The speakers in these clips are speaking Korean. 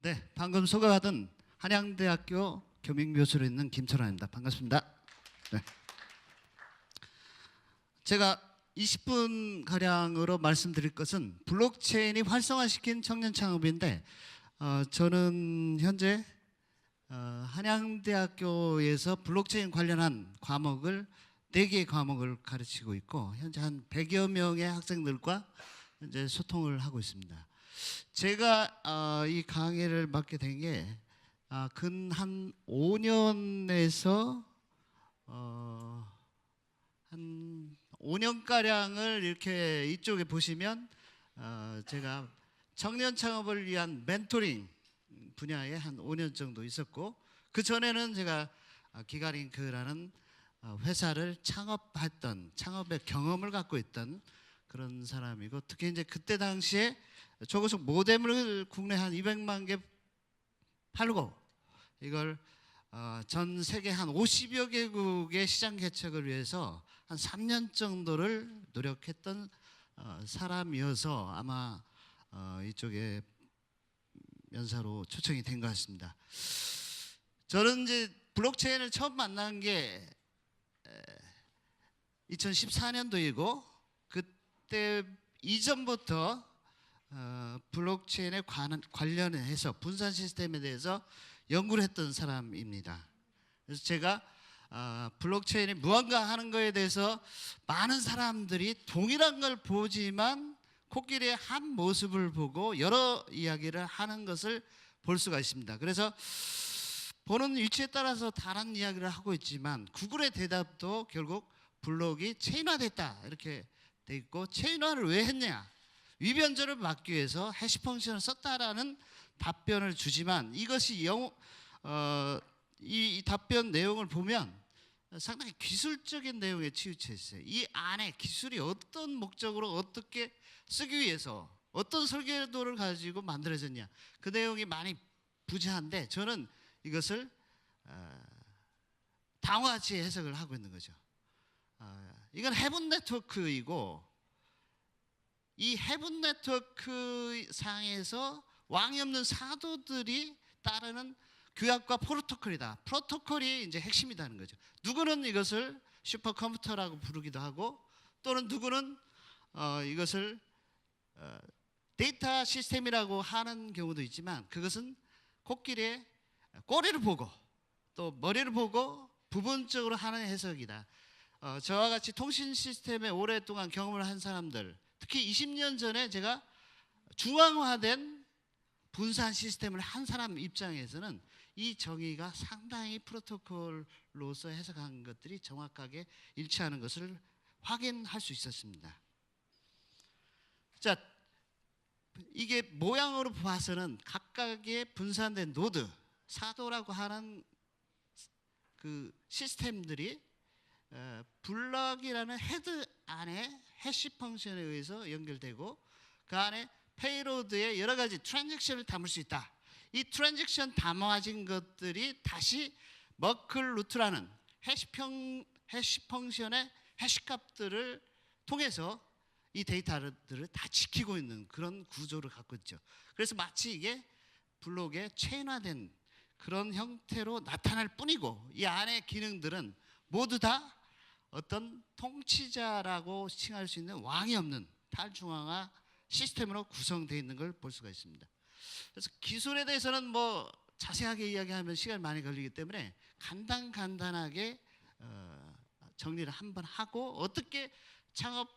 네, 방금 소개받은 한양대학교 교민교수로 있는 김철환입니다. 반갑습니다. 네. 제가 20분 가량으로 말씀드릴 것은 블록체인이 활성화시킨 청년 창업인데 어, 저는 현재 어, 한양대학교에서 블록체인 관련한 과목을 4개의 과목을 가르치고 있고 현재 한 100여 명의 학생들과 현재 소통을 하고 있습니다. 제가 어, 이 강의를 맡게 된 아, 게근한 5년에서 어, 한 5년 가량을 이렇게 이쪽에 보시면 어, 제가 청년 창업을 위한 멘토링 분야에 한 5년 정도 있었고 그 전에는 제가 아, 기가링크라는 어, 회사를 창업했던 창업의 경험을 갖고 있던 그런 사람이고 특히 이제 그때 당시에 초고속 모뎀을 국내 한 200만 개 팔고 이걸 어, 전 세계 한 50여 개국의 시장 개척을 위해서 한 3년 정도를 노력했던 어, 사람이어서 아마 어, 이쪽에 연사로 초청이 된 것 같습니다. 저는 이제 블록체인을 처음 만난 게 2014년도이고 그때 이전부터 어, 블록체인에 관한, 관련해서 분산 시스템에 대해서 연구를 했던 사람입니다. 그래서 제가 어, 블록체인이 무언가 하는 거에 대해서 많은 사람들이 동일한 걸 보지만 코끼리의 한 모습을 보고 여러 이야기를 하는 것을 볼 수가 있습니다. 그래서 보는 위치에 따라서 다른 이야기를 하고 있지만 구글의 대답도 결국 블록이 체인화됐다 이렇게 돼 있고 체인화를 왜 했냐 위변절을 막기 위해서 해시 펑션을 썼다라는 답변을 주지만 이것이 영, 어, 이, 이 답변 내용을 보면 상당히 기술적인 내용에 치우쳐 있어요. 이 안에 기술이 어떤 목적으로 어떻게 쓰기 위해서 어떤 설계도를 가지고 만들어졌냐 그 내용이 많이 부재한데 저는 이것을 어, 당화치 해석을 하고 있는 거죠. 어, 이건 해븐 네트워크이고 이 해븐 네트워크 상에서 왕이 없는 사도들이 따르는 규약과 프로토콜이다. 프로토콜이 이제 핵심이다는 거죠. 누구는 이것을 슈퍼컴퓨터라고 부르기도 하고 또는 누구는 어, 이것을 어, 데이터 시스템이라고 하는 경우도 있지만 그것은 코끼리의 꼬리를 보고 또 머리를 보고 부분적으로 하는 해석이다. 어, 저와 같이 통신 시스템에 오랫동안 경험을 한 사람들 특히 20년 전에 제가 중앙화된 분산 시스템을 한 사람 입장에서는 이 정의가 상당히 프로토콜로서 해석한 것들이 정확하게 일치하는 것을 확인할 수 있었습니다. 자, 이게 모양으로 봐서는 각각의 분산된 노드, 사도라고 하는 그 시스템들이 어, 블럭이라는 헤드 안에 해시 펑션에 의해서 연결되고 그 안에 페이로드의 여러 가지 트랜잭션을 담을 수 있다. 이 트랜잭션 담아진 것들이 다시 머클 루트라는 해시 평 해시 펑션의 해시 값들을 통해서 이 데이터들을 다 지키고 있는 그런 구조를 갖고 있죠. 그래서 마치 이게 블록의 체인화된 그런 형태로 나타날 뿐이고 이 안의 기능들은 모두 다 어떤 통치자라고 칭할 수 있는 왕이 없는 탈중앙화 시스템으로 구성되어 있는 걸 볼 수가 있습니다. 그래서 기술에 대해서는 뭐 자세하게 이야기하면 시간이 많이 걸리기 때문에 간단 간단하게 어, 정리를 한번 하고 어떻게 창업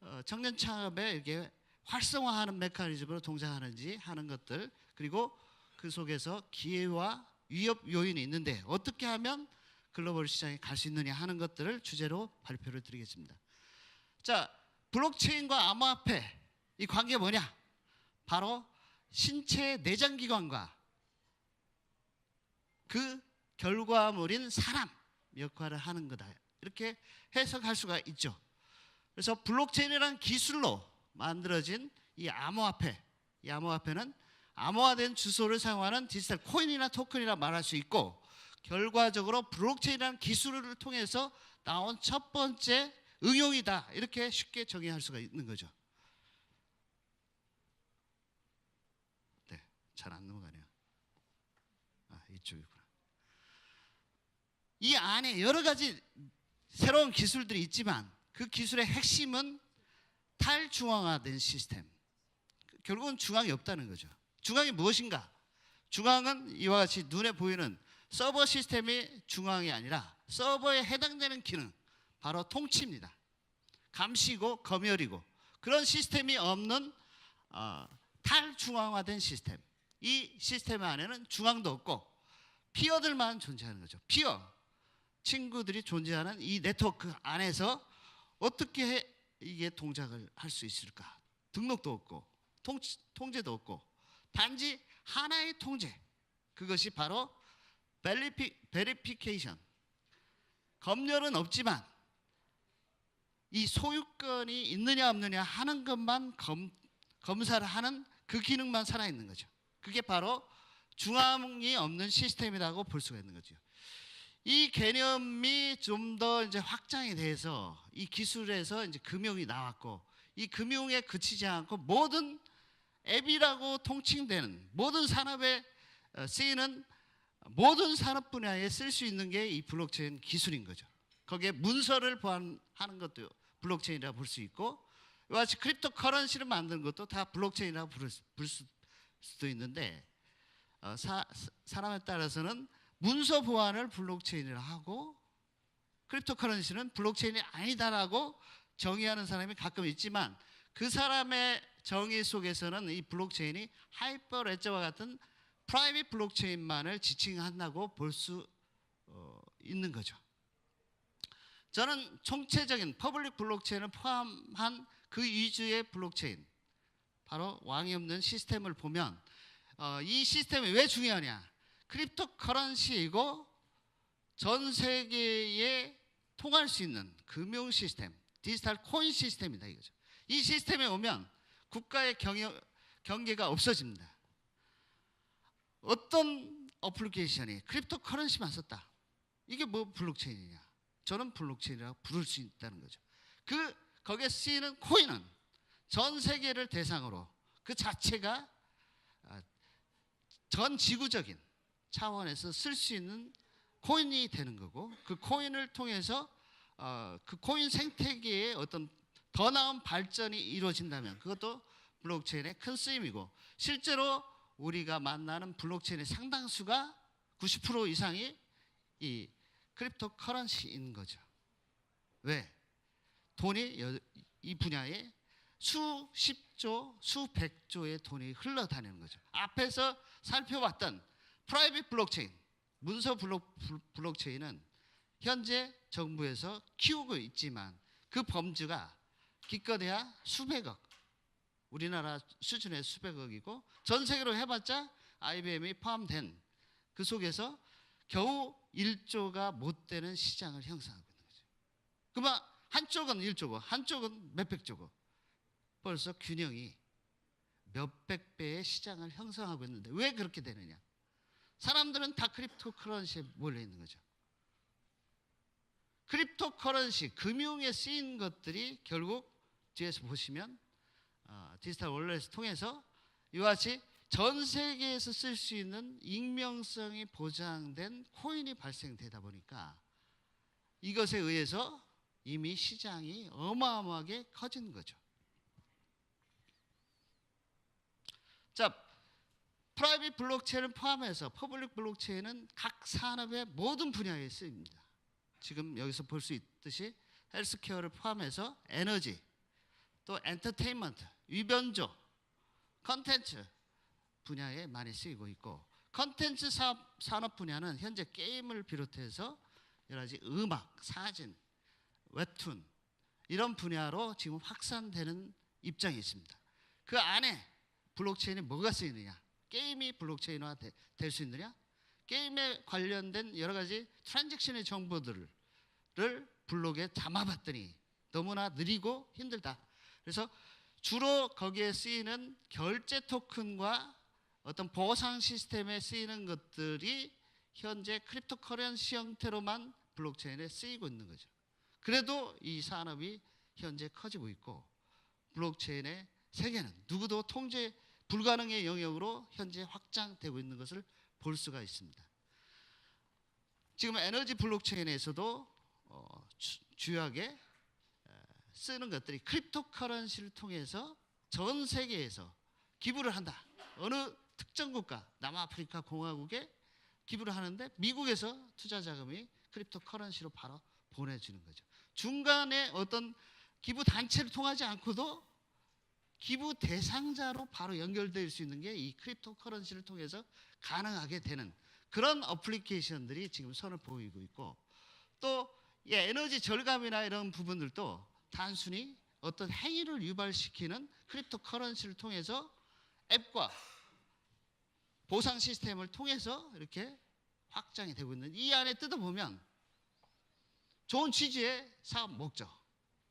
어, 청년 창업에 이렇게 활성화하는 메커니즘으로 동작하는지 하는 것들 그리고 그 속에서 기회와 위협 요인이 있는데 어떻게 하면 글로벌 시장에 갈 수 있느냐 하는 것들을 주제로 발표를 드리겠습니다. 자, 블록체인과 암호화폐 이 관계 뭐냐? 바로 신체 내장 기관과 그 결과물인 사람 역할을 하는 거다. 이렇게 해석할 수가 있죠. 그래서 블록체인이라는 기술로 만들어진 이 암호화폐, 이 암호화폐는 암호화된 주소를 사용하는 디지털 코인이나 토큰이라 말할 수 있고 결과적으로 블록체인이라는 기술을 통해서 나온 첫 번째 응용이다. 이렇게 쉽게 정의할 수가 있는 거죠. 네, 잘 안 넘어가네요. 이쪽이구나. 이 안에 여러 가지 새로운 기술들이 있지만 그 기술의 핵심은 탈중앙화된 시스템. 결국은 중앙이 없다는 거죠. 중앙이 무엇인가? 중앙은 이와 같이 눈에 보이는 서버 시스템이 중앙이 아니라 서버에 해당되는 기능, 바로 통치입니다. 감시고 검열이고 그런 시스템이 없는 어, 탈중앙화된 시스템. 이 시스템 안에는 중앙도 없고 피어들만 존재하는 거죠. 피어 친구들이 존재하는 이 네트워크 안에서 어떻게 해- 이게 동작을 할 수 있을까? 등록도 없고 통, 통제도 없고 단지 하나의 통제 그것이 바로 베리피, 베리피케이션 검열은 없지만 이 소유권이 있느냐 없느냐 하는 것만 검, 검사를 하는 그 기능만 살아 있는 거죠. 그게 바로 중앙이 없는 시스템이라고 볼 수가 있는 거죠. 이 개념이 좀 더 이제 확장이 돼서 이 기술에서 이제 금융이 나왔고 이 금융에 그치지 않고 모든 앱이라고 통칭되는 모든 산업에 어, 쓰이는 모든 산업 분야에 쓸 수 있는 게 이 블록체인 기술인 거죠. 거기에 문서를 보완하는 것도 블록체인이라고 볼수 있고 이와 크립토 커런시를 만드는 것도 다 블록체인이라고 부를 수, 수- 수도 있는데 어, 사, 사- 사람에 따라서는 문서 보안을 블록체인이라 하고 크립토 커런시는 블록체인이 아니다라고 정의하는 사람이 가끔 있지만 그 사람의 정의 속에서는 이 블록체인이 하이퍼 레저와 같은 프라이빗 블록체인만을 지칭한다고 볼수 어, 있는 거죠. 저는 총체적인 퍼블릭 블록체인을 포함한 그 위주의 블록체인 바로 왕이 없는 시스템을 보면 어, 이 시스템이 왜 중요하냐? 크립토 커런시이고 전 세계에 통할 수 있는 금융 시스템, 디지털 코인 시스템이다 이거죠. 이 시스템에 오면 국가의 경영, 경계가 없어집니다. 어떤 어플리케이션이 크립토 커런시만 썼다. 이게 뭐 블록체인이냐? 저는 블록체인이라고 부를 수 있다는 거죠. 그 거기에 쓰이는 코인은 전 세계를 대상으로 그 자체가 아, 전 지구적인 차원에서 쓸 수 있는 코인이 되는 거고 그 코인을 통해서 어, 그 코인 생태계의 어떤 더 나은 발전이 이루어진다면 그것도 블록체인의 큰 쓰임이고 실제로 우리가 만나는 블록체인의 상당수가 90% 이상이 이 크립토 커런시인 거죠. 왜? 돈이 여- 이 분야에 수십조, 수백조의 돈이 흘러다니는 거죠. 앞에서 살펴봤던 프라이빗 블록체인, 문서 블록, 블- 블록체인은 현재 정부에서 키우고 있지만 그 범주가 기껏해야 수백억, 우리나라 수준의 수백억이고 전 세계로 해봤자 IBM이 포함된 그 속에서 겨우 1조가 못 되는 시장을 형성하고 있는 거죠. 그만 한쪽은 1조고 한쪽은 몇백조고 벌써 균형이 몇백 배의 시장을 형성하고 있는데 왜 그렇게 되느냐? 사람들은 다 크립토 커런시에 몰려 있는 거죠. 크립토 커런시 금융에 쓰인 것들이 결국 뒤에서 보시면 어, 디지털 월렛을 통해서 이와 같이 전 세계에서 쓸 수 있는 익명성이 보장된 코인이 발생되다 보니까 이것에 의해서 이미 시장이 어마어마하게 커진 거죠. 자, 프라이빗 블록체인을 포함해서 퍼블릭 블록체인은 각 산업의 모든 분야에 쓰입니다. 지금 여기서 볼 수 있듯이 헬스케어를 포함해서 에너지, 또 엔터테인먼트, 위변조, 컨텐츠 분야에 많이 쓰이고 있고 컨텐츠 산업 분야는 현재 게임을 비롯해서 여러 가지 음악, 사진, 웹툰 이런 분야로 지금 확산되는 입장이 있습니다. 그 안에 블록체인이 뭐가 쓰이느냐? 게임이 블록체인화 될 수 있느냐? 게임에 관련된 여러 가지 트랜잭션의 정보들을 블록에 담아봤더니 너무나 느리고 힘들다. 그래서 주로 거기에 쓰이는 결제 토큰과 어떤 보상 시스템에 쓰이는 것들이 현재 크립토 커런시 형태로만 블록체인에 쓰이고 있는 거죠. 그래도 이 산업이 현재 커지고 있고 블록체인의 세계는 누구도 통제 불가능의 영역으로 현재 확장되고 있는 것을 볼 수가 있습니다. 지금 에너지 블록체인에서도 어, 주, 주요하게 에, 쓰는 것들이 크립토 커런시를 통해서 전 세계에서 기부를 한다. 어느 특정 국가, 남아프리카 공화국에 기부를 하는데 미국에서 투자 자금이 크립토 커런시로 바로 보내주는 거죠. 중간에 어떤 기부 단체를 통하지 않고도 기부 대상자로 바로 연결될 수 있는 게 이 크립토 커런시를 통해서 가능하게 되는 그런 어플리케이션들이 지금 선을 보이고 있고 또 예, 에너지 절감이나 이런 부분들도 단순히 어떤 행위를 유발시키는 크립토 커런시를 통해서 앱과 보상 시스템을 통해서 이렇게 확장이 되고 있는 이 안에 뜯어보면 좋은 취지의 사업 목적,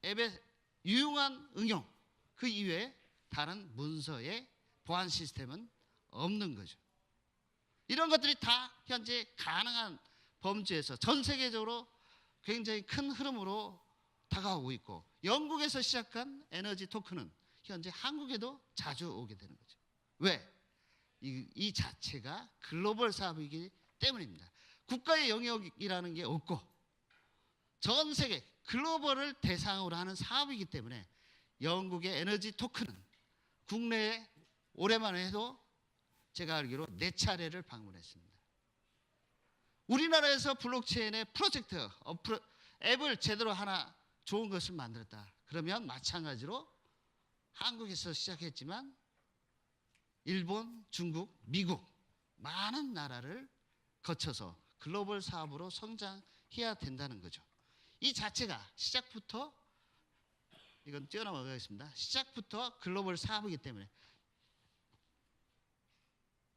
앱의 유용한 응용 그 이외에 다른 문서의 보안 시스템은 없는 거죠. 이런 것들이 다 현재 가능한 범주에서 전 세계적으로 굉장히 큰 흐름으로 다가오고 있고 영국에서 시작한 에너지 토큰은 현재 한국에도 자주 오게 되는 거죠. 왜? 이, 이 자체가 글로벌 사업이기 때문입니다. 국가의 영역이라는 게 없고 전 세계 글로벌을 대상으로 하는 사업이기 때문에 영국의 에너지 토큰은 국내에 올해만 해도 제가 알기로 네 차례를 방문했습니다. 우리나라에서 블록체인의 프로젝트 어플, 앱을 제대로 하나 좋은 것을 만들었다. 그러면 마찬가지로 한국에서 시작했지만 일본, 중국, 미국 많은 나라를 거쳐서 글로벌 사업으로 성장해야 된다는 거죠. 이 자체가 시작부터 이건 뛰어넘어가겠습니다. 시작부터 글로벌 사업이기 때문에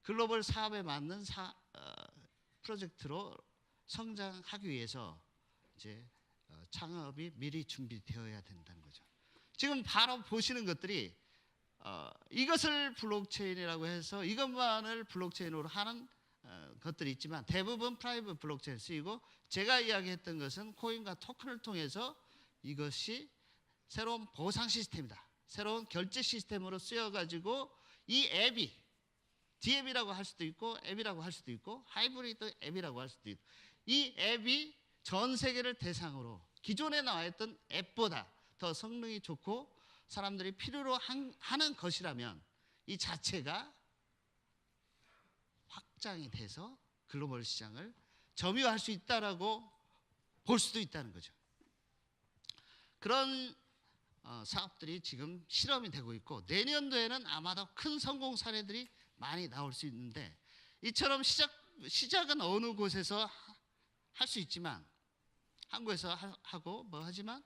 글로벌 사업에 맞는 사, 어, 프로젝트로 성장하기 위해서 이제 어, 창업이 미리 준비되어야 된다는 거죠. 지금 바로 보시는 것들이 어, 이것을 블록체인이라고 해서 이것만을 블록체인으로 하는 어, 것들이 있지만 대부분 프라이빗 블록체인 쓰이고 제가 이야기했던 것은 코인과 토큰을 통해서 이것이 새로운 보상 시스템이다. 새로운 결제 시스템으로 쓰여 가지고 이 앱이 DM이라고 할 수도 있고 앱이라고 할 수도 있고 하이브리드 앱이라고 할 수도 있고 이 앱이 전 세계를 대상으로 기존에 나와 있던 앱보다 더 성능이 좋고 사람들이 필요로 한- 하는 것이라면 이 자체가 확장이 돼서 글로벌 시장을 점유할 수 있다라고 볼 수도 있다는 거죠. 그런 어, 사업들이 지금 실험이 되고 있고 내년도에는 아마도 큰 성공 사례들이 많이 나올 수 있는데 이처럼 시작 시작은 어느 곳에서 할 수 있지만 한국에서 하- 하고 뭐 하지만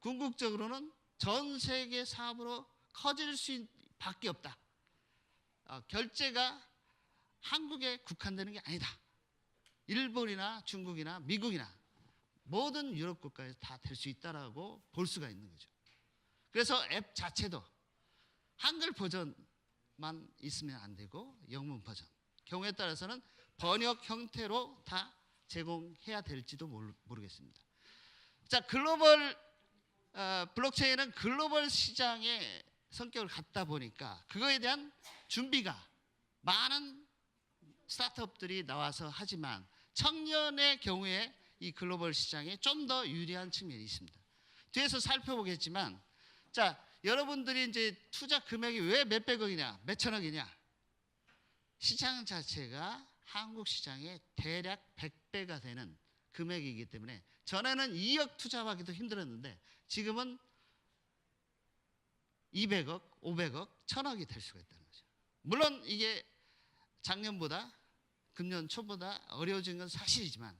궁극적으로는 전 세계 사업으로 커질 수 밖에 없다. 어, 결제가 한국에 국한되는 게 아니다. 일본이나 중국이나 미국이나 모든 유럽 국가에서 다 될 수 있다라고 볼 수가 있는 거죠. 그래서 앱 자체도 한글 버전만 있으면 안 되고 영문 버전. 경우에 따라서는 번역 형태로 다 제공해야 될지도 모르, 모르겠습니다. 자, 글로벌 어, 블록체인은 글로벌 시장의 성격을 갖다 보니까 그거에 대한 준비가 많은 스타트업들이 나와서 하지만 청년의 경우에 이 글로벌 시장에 좀 더 유리한 측면이 있습니다. 뒤에서 살펴보겠지만 자 여러분들이 이제 투자 금액이 왜 몇백억이냐 몇천억이냐 시장 자체가 한국 시장의 대략 100배가 되는 금액이기 때문에 전에는 2억 투자하기도 힘들었는데 지금은 200억, 500억, 1000억이 될 수가 있다는 거죠. 물론 이게 작년보다 금년 초보다 어려워진 건 사실이지만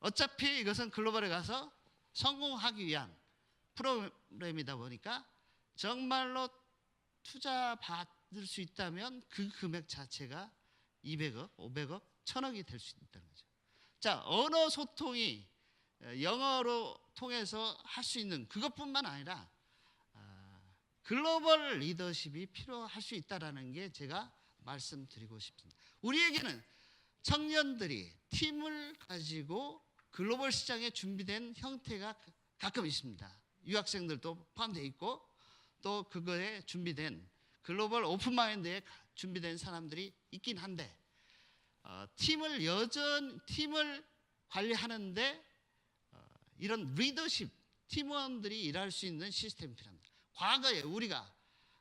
어차피 이것은 글로벌에 가서 성공하기 위한 프로그램이다 보니까 정말로 투자 받 을 수 있다면 그 금액 자체가 200억, 500억, 1000억이 될 수 있다는 거죠. 자, 언어 소통이 어, 영어로 통해서 할 수 있는 그것뿐만 아니라 아, 글로벌 리더십이 필요할 수 있다라는 게 제가 말씀드리고 싶습니다. 우리에게는 청년들이 팀을 가지고 글로벌 시장에 준비된 형태가 가끔 있습니다. 유학생들도 포함되어 있고 또 그거에 준비된 글로벌 오픈마인드에 준비된 사람들이 있긴 한데 어, 팀을 여전 팀을 관리하는데 어, 이런 리더십 팀원들이 일할 수 있는 시스템이 필요합니다. 과거에 우리가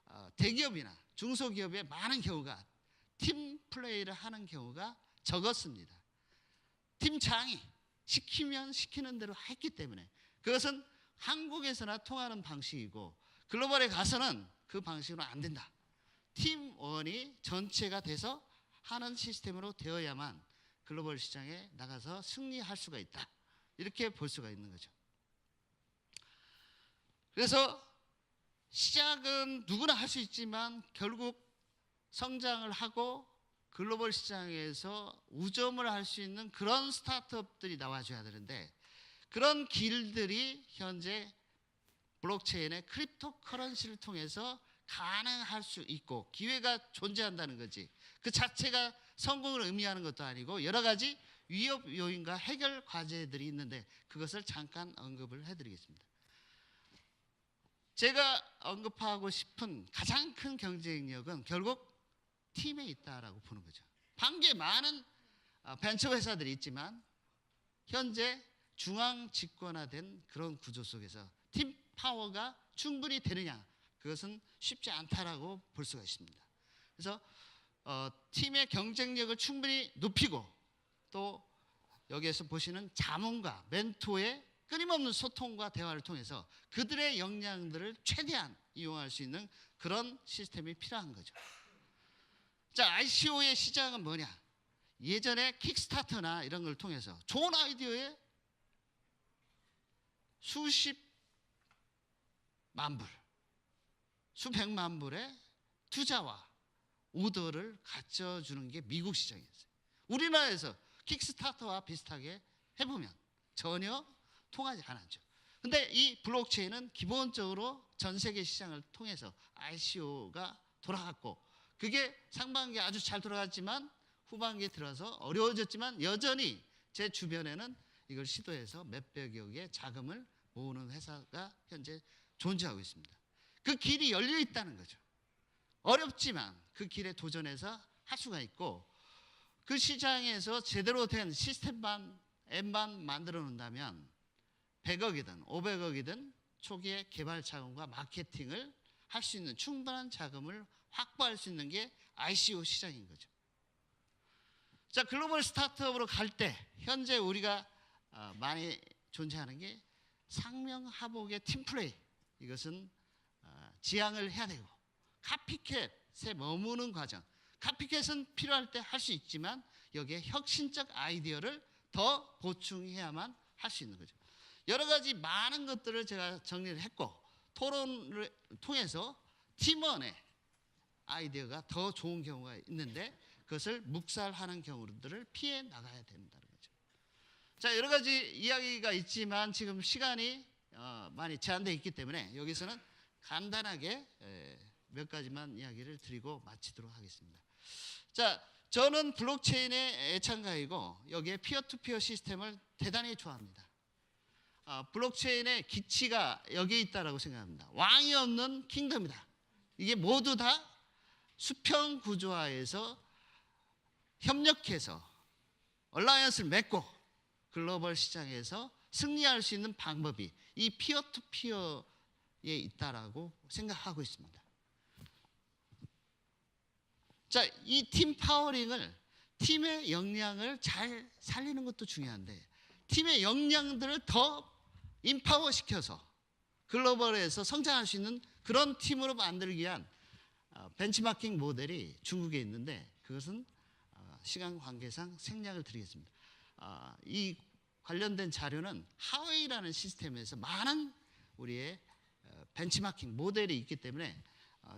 어, 대기업이나 중소기업의 많은 경우가 팀 플레이를 하는 경우가 적었습니다. 팀장이 시키면 시키는 대로 했기 때문에 그것은 한국에서나 통하는 방식이고 글로벌에 가서는 그 방식으로 안 된다. 팀원이 전체가 돼서 하는 시스템으로 되어야만 글로벌 시장에 나가서 승리할 수가 있다. 이렇게 볼 수가 있는 거죠. 그래서 시작은 누구나 할 수 있지만 결국 성장을 하고 글로벌 시장에서 우점을 할 수 있는 그런 스타트업들이 나와줘야 되는데 그런 길들이 현재 블록체인의 크립토 커런시를 통해서 가능할 수 있고 기회가 존재한다는 거지. 그 자체가 성공을 의미하는 것도 아니고 여러 가지 위협 요인과 해결 과제들이 있는데 그것을 잠깐 언급을 해드리겠습니다. 제가 언급하고 싶은 가장 큰 경쟁력은 결국 팀에 있다라고 보는 거죠. 반개 많은 어, 벤처 회사들이 있지만 현재 중앙 집권화된 그런 구조 속에서 팀 파워가 충분히 되느냐 그것은 쉽지 않다라고 볼 수가 있습니다. 그래서 어, 팀의 경쟁력을 충분히 높이고 또 여기에서 보시는 자문과 멘토의 끊임없는 소통과 대화를 통해서 그들의 역량들을 최대한 이용할 수 있는 그런 시스템이 필요한 거죠. 자, ICO의 시장은 뭐냐? 예전에 킥스타터나 이런 걸 통해서 좋은 아이디어에 수십 만 불, 수백만 불의 투자와 오더를 갖춰주는 게 미국 시장이었어요. 우리나라에서 킥스타터와 비슷하게 해보면 전혀 통하지 않았죠. 근데 이 블록체인은 기본적으로 전 세계 시장을 통해서 ICO가 돌아갔고 그게 상반기에 아주 잘 돌아갔지만 후반기에 들어서 어려워졌지만 여전히 제 주변에는 이걸 시도해서 몇백여 개의 자금을 모으는 회사가 현재 존재하고 있습니다. 그 길이 열려 있다는 거죠. 어렵지만 그 길에 도전해서 할 수가 있고 그 시장에서 제대로 된 시스템만 앱만 만들어 놓는다면 100억이든 500억이든 초기에 개발 자금과 마케팅을 할 수 있는 충분한 자금을 확보할 수 있는 게 ICO 시장인 거죠. 자, 글로벌 스타트업으로 갈 때 현재 우리가 어, 많이 존재하는 게 상명하복의 팀플레이 이것은 어, 지향을 해야 되고 카피캣에 머무는 과정 카피캣은 필요할 때 할 수 있지만 여기에 혁신적 아이디어를 더 보충해야만 할 수 있는 거죠. 여러 가지 많은 것들을 제가 정리를 했고 토론을 통해서 팀원의 아이디어가 더 좋은 경우가 있는데 그것을 묵살하는 경우들을 피해 나가야 된다는 거죠. 자 여러 가지 이야기가 있지만 지금 시간이 어, 많이 제한되어 있기 때문에 여기서는 간단하게 에, 몇 가지만 이야기를 드리고 마치도록 하겠습니다. 자 저는 블록체인의 애창가이고 여기에 피어투피어 시스템을 대단히 좋아합니다. 어, 블록체인의 기치가 여기에 있다라고 생각합니다. 왕이 없는 킹덤이다. 이게 모두 다 수평 구조화에서 협력해서 얼라이언스를 맺고 글로벌 시장에서 승리할 수 있는 방법이 이 피어투피어에 있다라고 생각하고 있습니다. 자, 이 팀 파워링을 팀의 역량을 잘 살리는 것도 중요한데 팀의 역량들을 더 인파워 시켜서 글로벌에서 성장할 수 있는 그런 팀으로 만들기 위한 어, 벤치마킹 모델이 중국에 있는데 그것은 어, 시간 관계상 생략을 드리겠습니다. 어, 이 관련된 자료는 하웨이라는 시스템에서 많은 우리의 벤치마킹 모델이 있기 때문에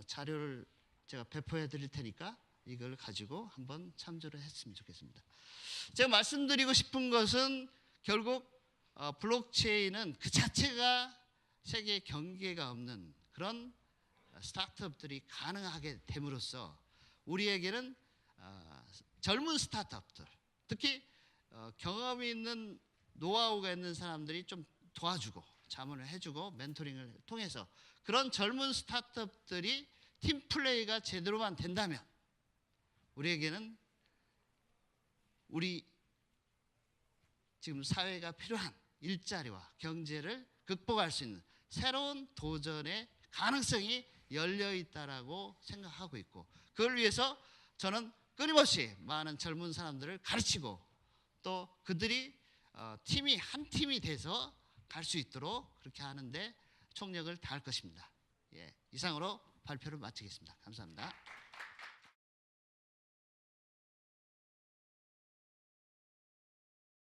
자료를 제가 배포해 드릴 테니까 이걸 가지고 한번 참조를 했으면 좋겠습니다. 제가 말씀드리고 싶은 것은 결국 블록체인은 그 자체가 세계 경계가 없는 그런 스타트업들이 가능하게 됨으로써 우리에게는 어, 젊은 스타트업들 특히 어, 경험이 있는 노하우가 있는 사람들이 좀 도와주고 자문을 해주고 멘토링을 통해서 그런 젊은 우리 지금 사회가 필요한 일자리와 경제를 극복할 수 있는 새로운 도전의 가능성이 열려 있다라고 생각하고 있고 그걸 위해서 저는 끊임없이 많은 젊은 사람들을 가르치고 또 그들이 어, 팀이 한 팀이 돼서 갈 수 있도록 그렇게 하는데 총력을 다할 것입니다. 예, 이상으로 발표를 마치겠습니다. 감사합니다.